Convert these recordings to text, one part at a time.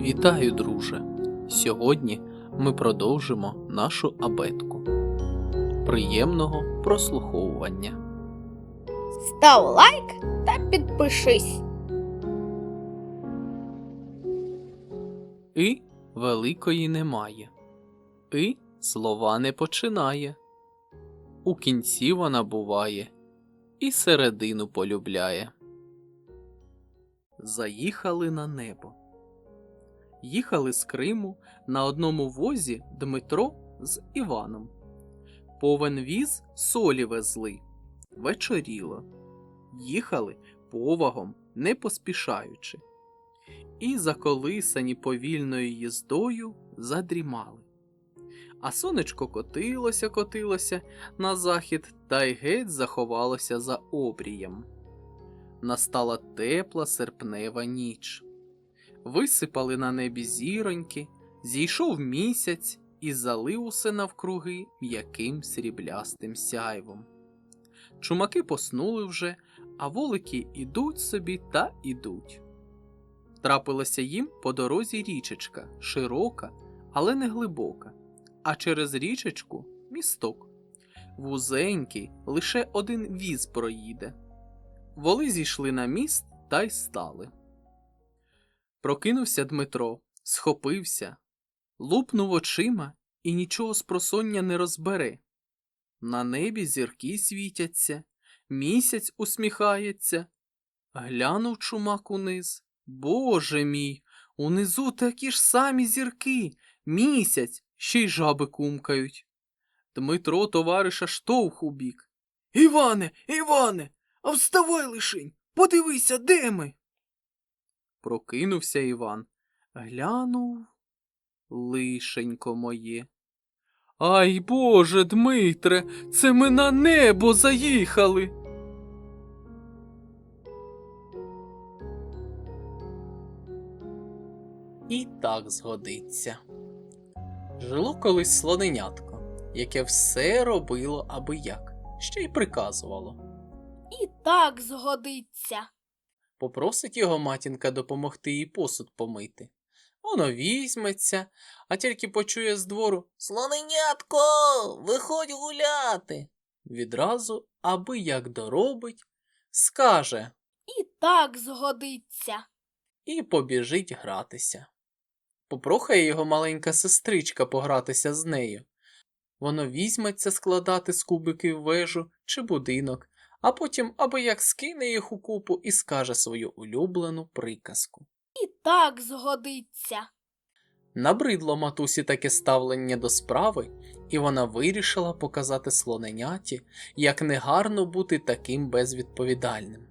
Вітаю, друже! Сьогодні ми продовжимо нашу абетку. Приємного прослуховування. Став лайк та підпишись. І великої немає. І слова не починає. У кінці вона буває і середину полюбляє. Заїхали на небо. Їхали з Криму на одному возі Дмитро з Іваном. Повен віз солі везли. Вечоріло. Їхали повагом, не поспішаючи. І заколисані повільною їздою задрімали. А сонечко котилося, котилося на захід та й геть заховалося за обрієм. Настала тепла серпнева ніч. Висипали на небі зіроньки, зійшов місяць і залив усе навкруги м'яким сріблястим сяйвом. Чумаки поснули вже, а волики ідуть собі та ідуть. Трапилася їм по дорозі річечка, широка, але не глибока, а через річечку місток. Вузенький, лише один віз проїде. Воли зійшли на міст та й стали. Прокинувся Дмитро, схопився, лупнув очима і нічого з просоння не розбере. На небі зірки світяться, місяць усміхається. Глянув чумак униз. Боже мій, унизу такі ж самі зірки, місяць, ще й жаби кумкають. Дмитро товариша штовх у бік. Іване, Іване, а вставай лишень, подивися, де ми. Прокинувся Іван, глянув лишенько моє. Ай Боже, Дмитре, це ми на небо заїхали. І так згодиться. Жило колись слоненятко, яке все робило аби як, ще й приказувало. І так згодиться. Попросить його матінка допомогти їй посуд помити. Воно візьметься, а тільки почує з двору Слоненятко, виходь гуляти. Відразу, аби як доробить, скаже І так згодиться. і побіжить гратися. Попрохає його маленька сестричка погратися з нею. Воно візьметься складати з кубиків вежу чи будинок, а потім аби як скине їх у купу і скаже свою улюблену приказку. І так згодиться. Набридло матусі таке ставлення до справи, і вона вирішила показати слоненяті, як негарно бути таким безвідповідальним.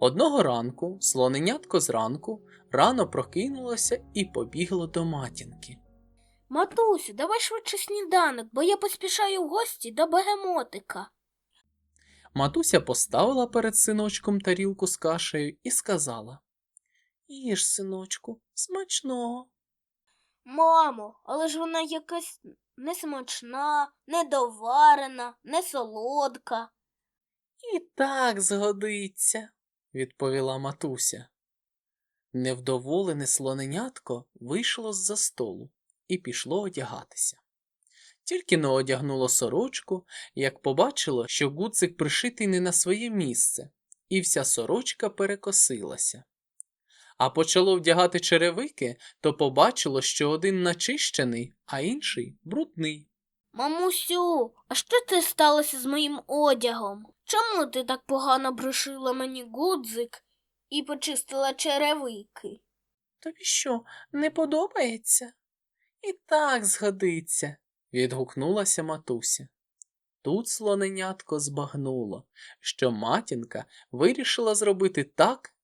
Одного ранку слоненятко зранку рано прокинулося і побігло до матінки. Матусю, давай швидше сніданок, бо я поспішаю в гості до бегемотика. Матуся поставила перед синочком тарілку з кашею і сказала Їж, синочку, смачного. Мамо, але ж вона якась несмачна, недоварена, не солодка. І так згодиться, відповіла матуся. Невдоволене слоненятко вийшло з-за столу і пішло одягатися. Тільки не одягнуло сорочку, як побачило, що гудзик пришитий не на своє місце, і вся сорочка перекосилася. А почало вдягати черевики, то побачило, що один начищений, а інший брудний. Мамусю, а що це сталося з моїм одягом? Чому ти так погано брошила мені гудзик і почистила черевики? Тобі що, не подобається? І так згодиться, відгукнулася матуся. Тут слоненятко збагнуло, що матінка вирішила зробити так,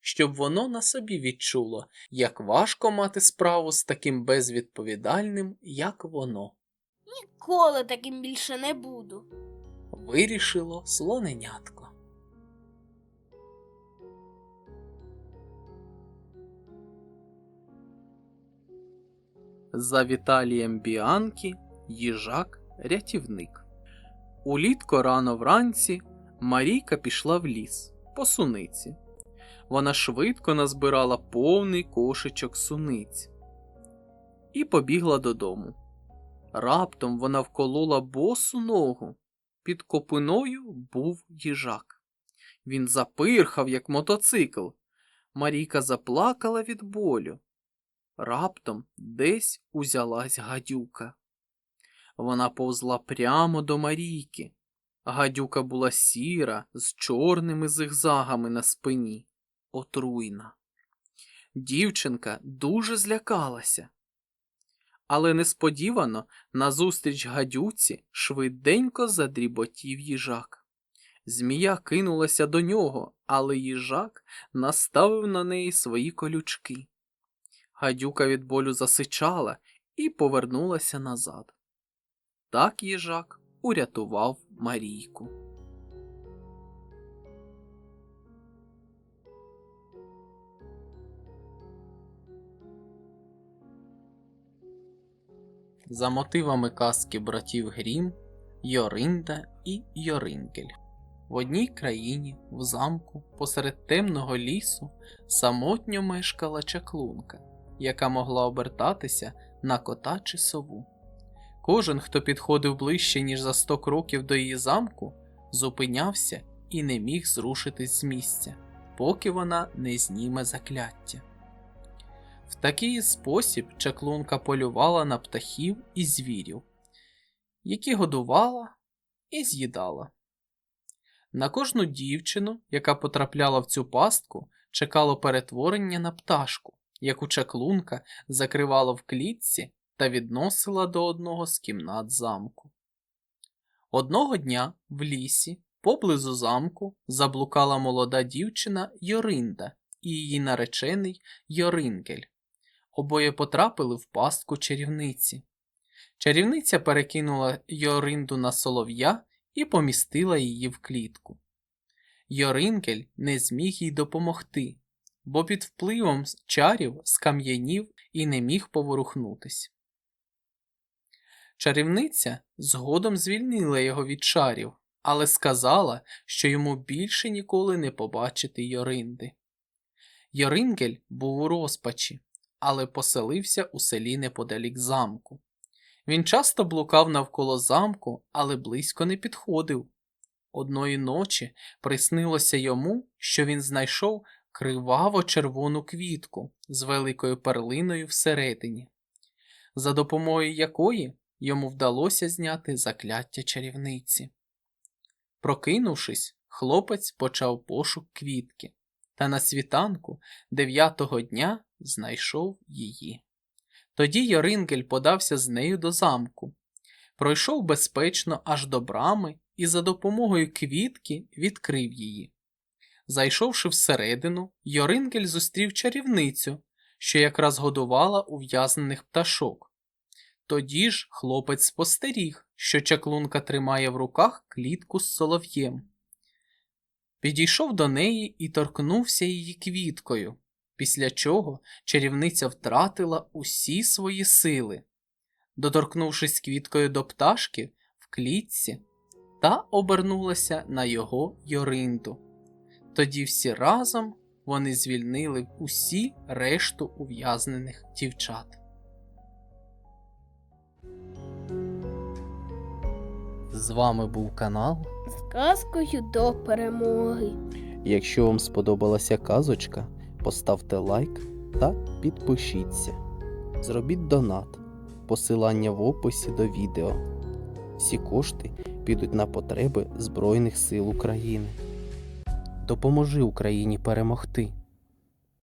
щоб воно на собі відчуло, як важко мати справу з таким безвідповідальним, як воно. Ніколи таким більше не буду. Вирішило слоненятко. За Віталієм Біанкі їжак рятівник. Улітко рано вранці Марійка пішла в ліс по суниці. вона швидко назбирала повний кошечок суниць і побігла додому. Раптом вона вколола босу ногу. Під копиною був їжак. Він запирхав, як мотоцикл. Марійка заплакала від болю. Раптом десь узялась гадюка. Вона повзла прямо до Марійки. Гадюка була сіра, з чорними зигзагами на спині, отруйна. Дівчинка дуже злякалася. Але несподівано назустріч гадюці швиденько задріботів їжак. Змія кинулася до нього, але їжак наставив на неї свої колючки. Гадюка від болю засичала і повернулася назад. Так їжак урятував Марійку. За мотивами казки братів Грім, Йоринда і Йорингель. В одній країні, в замку, посеред темного лісу, самотньо мешкала чаклунка, яка могла обертатися на кота чи сову. Кожен, хто підходив ближче, ніж за сто кроків до її замку, зупинявся і не міг зрушитись з місця, поки вона не зніме закляття. В такий спосіб чаклунка полювала на птахів і звірів, які годувала і з'їдала. На кожну дівчину, яка потрапляла в цю пастку, чекало перетворення на пташку, яку чаклунка закривала в клітці та відносила до одного з кімнат замку. Одного дня в лісі, поблизу замку, заблукала молода дівчина Йоринда і її наречений Йорингель. Обоє потрапили в пастку чарівниці. Чарівниця перекинула Йоринду на солов'я і помістила її в клітку. Йорингель не зміг їй допомогти, бо під впливом чарів скам'янів і не міг поворухнутись. Чарівниця згодом звільнила його від чарів, але сказала, що йому більше ніколи не побачити Йоринди. Йорингель був у розпачі, але поселився у селі неподалік замку. Він часто блукав навколо замку, але близько не підходив. Одної ночі приснилося йому, що він знайшов криваво червону квітку з великою перлиною всередині, за допомогою якої йому вдалося зняти закляття чарівниці. Прокинувшись, хлопець почав пошук квітки, та на світанку дев'ятого дня знайшов її. Тоді Йорингель подався з нею до замку, пройшов безпечно аж до брами і за допомогою квітки відкрив її. Зайшовши всередину, Йорингель зустрів чарівницю, що якраз годувала ув'язнених пташок. Тоді ж хлопець спостеріг, що чаклунка тримає в руках клітку з солов'єм. Підійшов до неї і торкнувся її квіткою, після чого чарівниця втратила усі свої сили. Доторкнувшись квіткою до пташки в клітці, та обернулася на його Йоринду. Тоді всі разом вони звільнили усі решту ув'язнених дівчат. З вами був канал. З казкою до перемоги. Якщо вам сподобалася казочка, поставте лайк та підпишіться. Зробіть донат. Посилання в описі до відео. Всі кошти підуть на потреби Збройних сил України. Допоможи Україні перемогти.